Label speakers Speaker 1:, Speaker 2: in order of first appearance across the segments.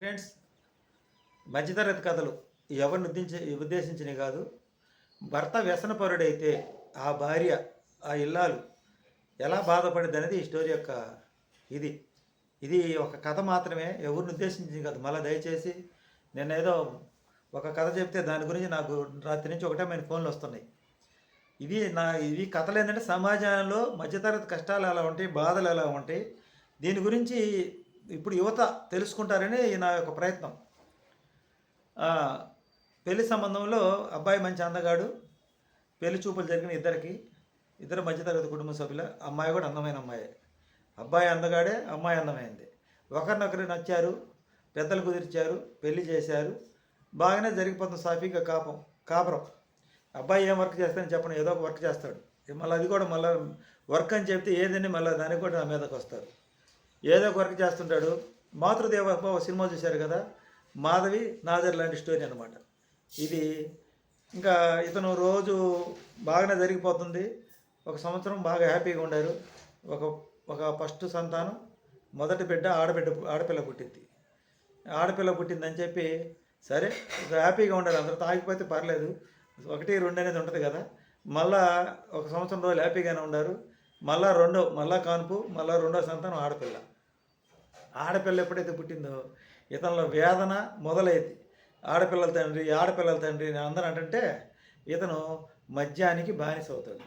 Speaker 1: Friends మధ్యతరగతి కథలు ఎవరిని ఉద్దేశించి ఉద్దేశించినవి కాదు. భర్త వ్యసనపరుడైతే ఆ భార్య ఆ ఇల్లాలు ఎలా బాధపడింది అనేది ఈ స్టోరీ యొక్క ఇది. ఇది ఒక కథ మాత్రమే ఎవరిని ఉద్దేశించింది కాదు. మళ్ళీ దయచేసి నేను ఏదో ఒక కథ చెప్తే దాని గురించి నాకు రాత్రి నుంచి ఒకటే మన ఫోన్లు వస్తున్నాయి. ఇది నా ఇవి కథలు ఏంటంటే సమాజంలో మధ్యతరగతి కష్టాలు ఎలా ఉంటాయి బాధలు ఎలా ఉంటాయి దీని గురించి ఇప్పుడు యువత తెలుసుకుంటారని నా యొక్క ప్రయత్నం. పెళ్ళి సంబంధంలో అబ్బాయి మంచి అందగాడు పెళ్ళి చూపులు జరిగిన ఇద్దరికి ఇద్దరు మధ్యతరగతి కుటుంబ సభ్యుల అమ్మాయి కూడా అందమైన అమ్మాయి. అబ్బాయి అందగాడే అమ్మాయి అందమైంది. ఒకరినొకరు నచ్చారు పెద్దలు కుదిర్చారు పెళ్ళి చేశారు. బాగానే జరిగిపోతుంది సాఫీగా కాపం కాపురం. అబ్బాయి ఏం వర్క్ చేస్తాడని చెప్పండి ఏదో ఒక వర్క్ చేస్తాడు. మళ్ళీ అది కూడా మళ్ళీ వర్క్ అని చెప్తే ఏదని మళ్ళీ దానికి కూడా నా మీదకి వస్తారు. ఏదో ఒక వర్క్ చేస్తుంటాడు. మాతృదేవ సినిమా చూశారు కదా మాధవి నాజర్ లాంటి స్టోరీ అనమాట ఇది ఇంకా ఇతను రోజు బాగానే జరిగిపోతుంది. ఒక సంవత్సరం బాగా హ్యాపీగా ఉండారు. ఒక ఒక ఫస్ట్ సంతానం మొదటి బిడ్డ ఆడబిడ్డ ఆడపిల్ల పుట్టింది. ఆడపిల్ల పుట్టిందని చెప్పి సరే ఇక హ్యాపీగా ఉండాలి అందరూ తాగిపోతే పర్లేదు. ఒకటి రెండు అనేది ఉంటుంది కదా. మళ్ళా ఒక సంవత్సరం రోజులు హ్యాపీగానే ఉండారు. మళ్ళా రెండో మళ్ళా కాన్పు మళ్ళా రెండో సంతానం ఆడపిల్ల. ఆడపిల్ల ఎప్పుడైతే పుట్టిందో ఇతనిలో వేదన మొదలైంది. ఆడపిల్లల తండ్రి ఆడపిల్లల తండ్రి అందరూ అంటే ఇతను మద్యానికి బానిస అవుతాడు.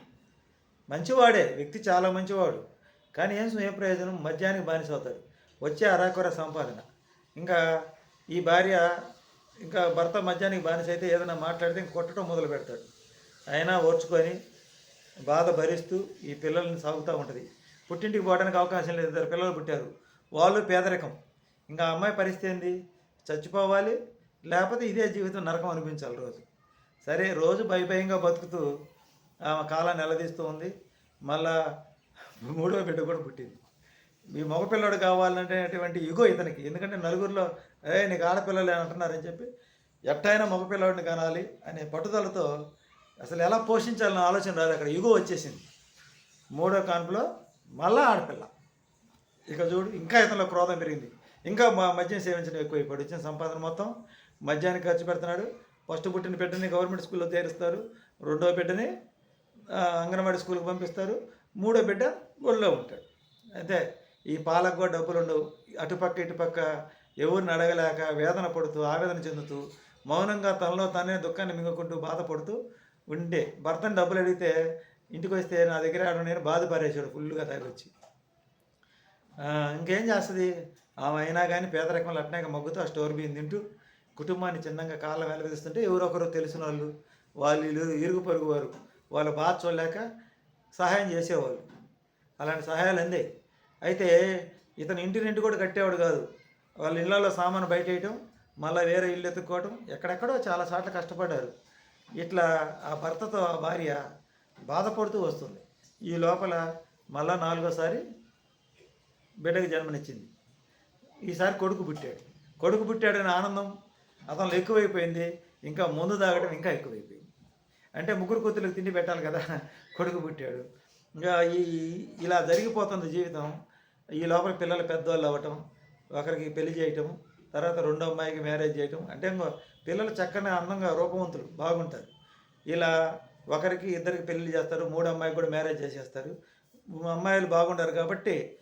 Speaker 1: మంచివాడే వ్యక్తి చాలా మంచివాడు. కానీ ఏం ఏ ప్రయోజనం? మద్యానికి బానిస అవుతాడు. వచ్చే అరాకొర సంపాదన. ఇంకా ఈ భార్య ఇంకా భర్త మద్యానికి బానిస అయితే ఏదైనా మాట్లాడితే ఇంక కొట్టడం మొదలు పెడతాడు. అయినా ఓర్చుకొని బాధ భరిస్తూ ఈ పిల్లల్ని సాగుతూ ఉంటుంది. పుట్టింటికి పోవడానికి అవకాశం లేదు. ఇద్దరు పిల్లలు పుట్టారు. వాళ్ళు పేదరికం. ఇంకా అమ్మాయి పరిస్థితి ఏంది? చచ్చిపోవాలి లేకపోతే ఇదే జీవితం నరకం అనిపించాలి రోజు. సరే రోజు భయభయంగా బతుకుతూ ఆమె కాలాన్ని నిలదీస్తూ ఉంది. మళ్ళా మూడో బిడ్డ కూడా పుట్టింది. మీ మగపిల్లడు కావాలంటే అటువంటి ఇగో ఇతనికి. ఎందుకంటే నలుగురిలో ఏ నీకు ఆడపిల్లలు అని అంటున్నారని చెప్పి ఎట్టయినా మగపిల్లడిని కనాలి అనే పట్టుదలతో అసలు ఎలా పోషించాలన్న ఆలోచన రాదు అక్కడ ఇగో వచ్చేసింది. మూడో కాన్పులో మళ్ళా ఆడపిల్ల. ఇక చూడు ఇంకా ఇతనిలో క్రోధం పెరిగింది. ఇంకా మా మద్యం సేవించడం ఎక్కువైపోయాడు. వచ్చిన సంపాదన మొత్తం మద్యానికి ఖర్చు పెడుతున్నాడు. ఫస్ట్ పుట్టిన బిడ్డని గవర్నమెంట్ స్కూల్లో చేరుస్తారు రెండో బిడ్డని అంగన్వాడీ స్కూల్కి పంపిస్తారు. మూడో బిడ్డ ఒళ్ళో ఉంటాడు. అంతే. ఈ పాలకు కూడా డబ్బులు ఉండవు. అటుపక్క ఇటుపక్క ఎవరిని అడగలేక వేదన పడుతూ ఆవేదన చెందుతూ మౌనంగా తనలో తనే దుఃఖాన్ని మింగుకుంటూ బాధపడుతూ ఉండే భర్తని డబ్బులు అడిగితే ఇంటికి వస్తే నా దగ్గర ఆడ నేను బాధపడేసాడు ఫుల్గా తాగొచ్చి వచ్చి. ఇంకేం చేస్తుంది? ఆమె అయినా కానీ పేదరికంలో అట్నాక మగ్గుతూ ఆ స్టోర్ బియ్యం తింటూ కుటుంబాన్ని చిన్నగా కాళ్ళ వెలవిస్తుంటే ఎవరొకరు తెలిసిన వాళ్ళు వాళ్ళు వీళ్ళు ఇరుగు పొరుగు వారు వాళ్ళ బాధ చూడలేక సహాయం చేసేవాళ్ళు. అలాంటి సహాయాలు అందే. అయితే ఇతను ఇంటి రెంట్ కూడా కట్టేవాడు కాదు. వాళ్ళ ఇళ్ళలో సామాను బయట వేయటం మళ్ళీ వేరే ఇల్లు ఎత్తుక్కోవటం ఎక్కడెక్కడో చాలా సార్లు కష్టపడ్డారు. ఇట్లా ఆ భర్తతో ఆ భార్య బాధపడుతూ వస్తుంది. ఈ లోపల మళ్ళా నాలుగోసారి బిడ్డకి జన్మనిచ్చింది. ఈసారి కొడుకు పుట్టాడు. కొడుకు పుట్టాడనే ఆనందం అతను ఎక్కువైపోయింది. ఇంకా ముందు తాగడం ఇంకా ఎక్కువైపోయింది. అంటే ముగ్గురు కొత్తులకు తిండి పెట్టాలి కదా కొడుకు పుట్టాడు. ఇంకా ఈ ఇలా జరిగిపోతుంది జీవితం. ఈ లోపల పిల్లలు పెద్దవాళ్ళు అవ్వటం ఒకరికి పెళ్ళి చేయటం తర్వాత రెండో అమ్మాయికి మ్యారేజ్ చేయటం. అంటే ఇంకో పిల్లలు చక్కని అందంగా రూపవంతులు బాగుంటారు. ఇలా ఒకరికి ఇద్దరికి పెళ్ళి చేస్తారు మూడు అమ్మాయికి కూడా మ్యారేజ్ చేసేస్తారు. అమ్మాయిలు బాగుంటారు కాబట్టి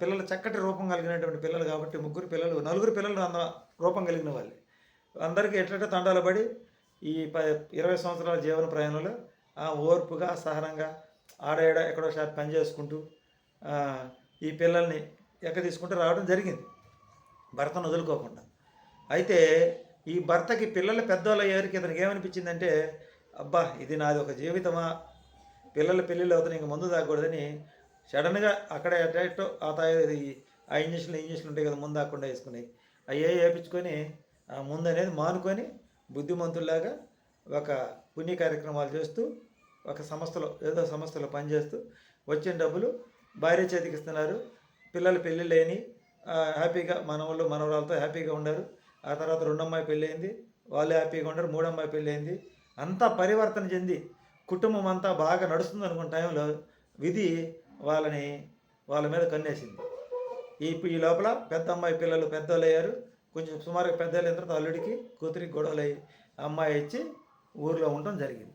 Speaker 1: పిల్లలు చక్కటి రూపం కలిగినటువంటి పిల్లలు కాబట్టి ముగ్గురు పిల్లలు నలుగురు పిల్లలు అంద రూపం కలిగిన వాళ్ళే. అందరికీ ఎట్లంటే తండాలు పడి ఈ ప ఇరవై సంవత్సరాల జీవన ప్రయాణంలో ఆ, ఓర్పుగా సహనంగా ఆడేడ ఎక్కడో సార్ పని చేసుకుంటూ ఈ పిల్లల్ని ఎక్క తీసుకుంటూ రావడం జరిగింది. భర్తను వదులుకోకుండా. అయితే ఈ భర్తకి పిల్లలు పెద్దవాళ్ళు అయ్యేసరికి ఇతనికి ఏమనిపించిందంటే అబ్బా ఇది నాది ఒక జీవితమా? పిల్లల పెళ్ళిళ్ళు అతను ఇంక ముందు తాగకూడదని సడన్గా అక్కడ అటో ఆ తాయి ఆ ఇంజక్షన్లు ఇంజక్షన్లు ఉంటాయి కదా ముందు తాకుండా వేసుకుని. అవి వేయించుకొని ఆ ముందు అనేది మానుకొని బుద్ధిమంతుల్లాగా ఒక పుణ్య కార్యక్రమాలు చేస్తూ ఒక సంస్థలో ఏదో సంస్థలో పనిచేస్తూ వచ్చిన డబ్బులు భార్య చేతికి ఇస్తున్నారు. పిల్లలు పెళ్ళిళ్ళు హ్యాపీగా మనవాళ్ళు మనవరాలతో హ్యాపీగా ఉన్నారు. ఆ తర్వాత రెండమ్మాయి పెళ్ళి అయింది. వాళ్ళు హ్యాపీగా ఉండరు మూడమ్మాయి పెళ్ళి అయింది. అంతా పరివర్తన చెంది కుటుంబం అంతా బాగా నడుస్తుంది అనుకున్న టైంలో విధి వాళ్ళని వాళ్ళ మీద కన్నేసింది. ఈ ఈ లోపల పెద్ద అమ్మాయి పిల్లలు పెద్దోళ్ళు అయ్యారు కొంచెం సుమారుగా పెద్ద తర్వాత అల్లుడికి కూతురికి గొడవలు అయ్యి అమ్మాయి ఇచ్చి ఊర్లో ఉండటం జరిగింది.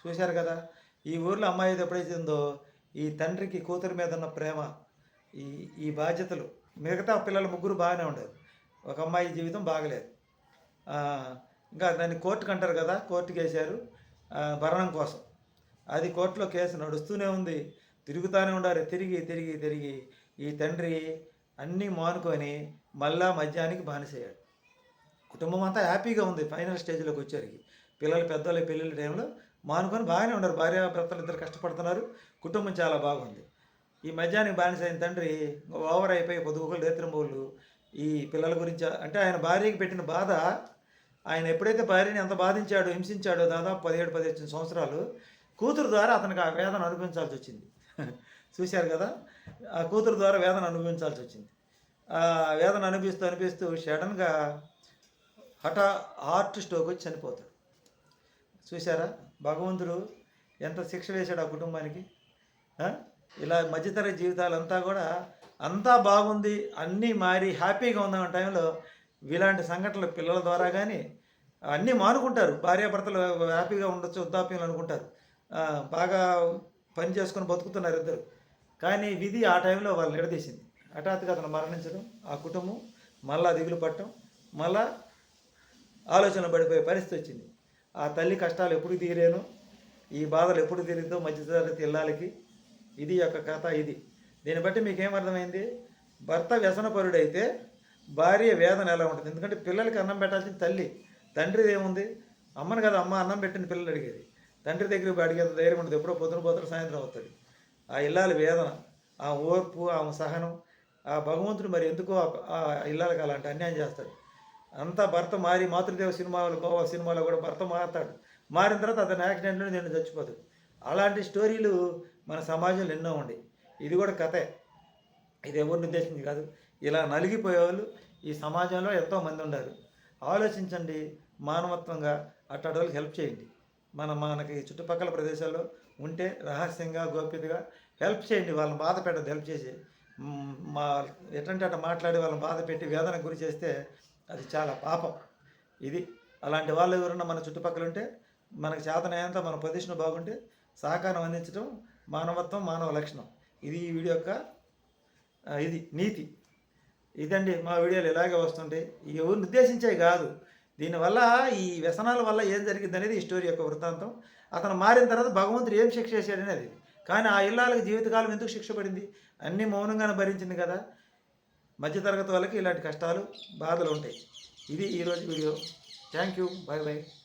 Speaker 1: చూశారు కదా ఈ ఊర్లో అమ్మాయి ఏది ఎప్పుడైతిందో ఈ తండ్రికి కూతురి మీద ఉన్న ప్రేమ ఈ ఈ బాధ్యతలు మిగతా పిల్లలు ముగ్గురు బాగానే ఉండేది. ఒక అమ్మాయి జీవితం బాగలేదు. ఇంకా దాన్ని కోర్టుకు అంటారు కదా కోర్టుకి వేశారు భరణం కోసం. అది కోర్టులో కేసు నడుస్తూనే ఉంది. తిరుగుతూనే ఉండారు తిరిగి తిరిగి తిరిగి ఈ తండ్రి అన్నీ మానుకొని మళ్ళా మద్యానికి బానిసయ్యాడు. కుటుంబం అంతా హ్యాపీగా ఉంది. ఫైనల్ స్టేజ్లోకి వచ్చేసరికి. పిల్లలు పెద్దోళ్ళ పెళ్ళిళ్ళ టైంలో మానుకొని బాగానే ఉన్నారు. భార్య భర్తలు ఇద్దరు కష్టపడుతున్నారు. కుటుంబం చాలా బాగుంది. ఈ మధ్యాహ్నం బానిస అయిన తండ్రి ఓవర్ అయిపోయి పొదుగులు రేత్రంబోళ్ళు ఈ పిల్లల గురించి అంటే ఆయన భార్యకి పెట్టిన బాధ ఆయన ఎప్పుడైతే భార్యని ఎంత బాధించాడో హింసించాడో దాదాపు పదిహేడు పదిహేను సంవత్సరాలు కూతురు ద్వారా అతనికి ఆ వేదన అనుభవించాల్సి వచ్చింది. చూశారు కదా? ఆ కూతురు ద్వారా వేదన అనుభవించాల్సి వచ్చింది. ఆ వేదన అనిపిస్తూ అనిపిస్తూ సడన్గా హఠా హార్ట్ స్ట్రోక్ వచ్చి చనిపోతాడు. చూసారా భగవంతుడు ఎంత శిక్ష వేశాడు ఆ కుటుంబానికి? ఇలా మధ్యతర జీవితాలంతా కూడా అంతా బాగుంది అన్నీ మారి హ్యాపీగా ఉన్న టైంలో ఇలాంటి సంఘటనలు పిల్లల ద్వారా కానీ అన్నీ మానుకుంటారు. భార్యాభర్తలు హ్యాపీగా ఉండొచ్చు వృద్ధాప్యంలో అనుకుంటారు. బాగా పని చేసుకొని బతుకుతున్నారు ఇద్దరు. కానీ విధి ఆ టైంలో వాళ్ళు నిడదీసింది. హఠాత్తుగా అతను మరణించడం ఆ కుటుంబం మళ్ళా దిగులు పట్టడం మళ్ళా ఆలోచన పడిపోయే పరిస్థితి వచ్చింది. ఆ తల్లి కష్టాలు ఎప్పుడు తీరేను ఈ బాధలు ఎప్పుడు తీరిందో మధ్యతరగతి ఇల్లాలకి ఇది యొక్క కథ ఇది. దీన్ని బట్టి మీకు ఏమర్థమైంది భర్త వ్యసనపరుడైతే భార్య వేదన ఎలా ఉంటుంది? ఎందుకంటే పిల్లలకి అన్నం పెట్టాల్సిన తల్లి. తండ్రిది ఏముంది? అమ్మను కదా అమ్మ అన్నం పెట్టిన పిల్లలు అడిగేది. తండ్రి దగ్గరికి పోయి అడిగేంత ధైర్యం ఉంటుంది. ఎప్పుడో పొద్దున పోతాడు సాయంత్రం అవుతుంది. ఆ ఇల్లాల వేదన ఆ ఓర్పు ఆ సహనం ఆ భగవంతుడు మరి ఎందుకో ఆ- ఇల్లాలకు అలాంటి అన్యాయం చేస్తాడు. అంతా భర్త మారి మాతృదేవ సినిమాలో గోవా సినిమాలో కూడా భర్త మారతాడు. మారిన తర్వాత అతని యాక్సిడెంట్లో నేను చచ్చిపోతాడు. అలాంటి స్టోరీలు మన సమాజంలో ఎన్నో ఉన్నాయి ఇది కూడా కథే. ఇది ఎవరిని ఉద్దేశించి కాదు. ఇలా నలిగిపోయే వాళ్ళు ఈ సమాజంలో ఎంతో మంది ఉన్నారు. ఆలోచించండి మానవత్వంగా అట్టడోళ్ళకి హెల్ప్ చేయండి. మన మనకి చుట్టుపక్కల ప్రదేశాల్లో ఉంటే రహస్యంగా గోప్యతగా హెల్ప్ చేయండి. వాళ్ళని బాధ పెట్టద్దు. హెల్ప్ చేసి మా ఎటంటే అట మాట్లాడి వాళ్ళని బాధ పెట్టి వేదనకు గురి చేస్తే అది చాలా పాపం. ఇది అలాంటి వాళ్ళు ఎవరన్నా మన చుట్టుపక్కల ఉంటే మనకు చేతనైనంత మన పొజిషన్ బాగుంటే సహకారం అందించడం మానవత్వం మానవ లక్షణం. ఇది ఈ వీడియో యొక్క ఇది నీతి. ఇదండి మా వీడియోలు ఇలాగే వస్తుంటాయి. ఎవరిని ఉద్దేశించే కాదు. దీనివల్ల ఈ వ్యసనాల వల్ల ఏం జరిగింది అనేది ఈ స్టోరీ యొక్క వృత్తాంతం. అతను మారిన తర్వాత భగవంతుడు ఏం శిక్ష చేశాడనేది అది. కానీ ఆ ఇల్లాలకు జీవితకాలం ఎందుకు శిక్ష పడింది? అన్నీ మౌనంగానే భరించింది కదా. మధ్యతరగతి వాళ్ళకి ఇలాంటి కష్టాలు బాధలు ఉంటాయి. ఇది ఈరోజు video. Thank you bye bye